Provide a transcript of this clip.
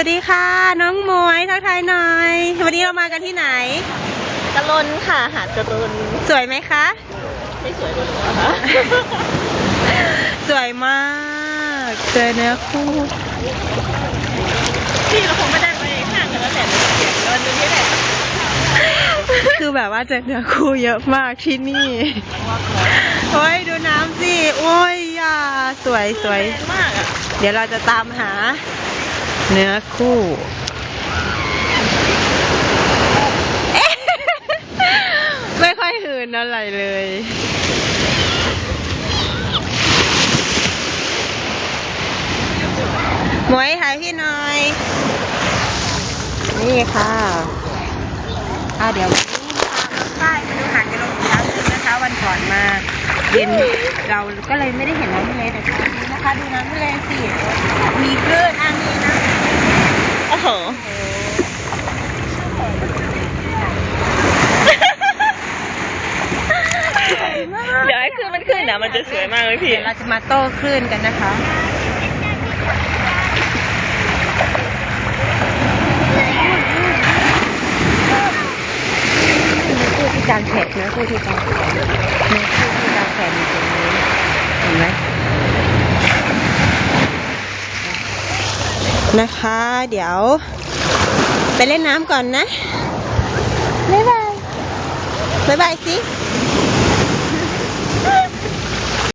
วัสดีค่ะ น้องหมวยทักทายหน่อย วันนี้เรามากันที่ไหนกระลนค่ะหาดกระลนสวยไหมคะ ไม่สวยเลยเหรอคะสวยมากเจอเนื้อคู่พี่เราคงไม่ได้ไปห่างกันแล้วแหละเสียงเงินตรงนี้แหละคือแบบว่าเจอเนื้อคู่เยอะมากที่นี่โอ้ยดูน้ำสิโอ้ยอย่าสวยสวยแรงมากอะเดี๋ยวเราจะตามหา เนื้อคู่ไม่ค่อยหืนอะไรเลย หมวยถ่ายพี่หน่อย นี่ค่ะอ่าเดี๋ยววันนี้พามาป้ายมาดูหางกันลงอีกครั้งนึงนะคะ วันก่อนมาเย็นเราก็เลยไม่ได้เห็นน้ำทะเลแต่เช้านี้นะคะ ดูน้ำทะเลสิมีคลื่นอันนี้นะ โอ้โห เดี๋ยวให้ขึ้นมันขึ้นนะมันจะสวยมากเลยพี่ เดี๋ยวเราจะมาโต้คลื่นกันนะคะเนื้อคู่ที่กางแขกนื้อคู่ที่กางแขกเนื้อคู่ที่กางแขกอยู่ตรงนี้เห็นไหม นะคะ เดี๋ยว ไปเล่นน้ำก่อนนะ บ๊ายบาย บ๊ายบายสิ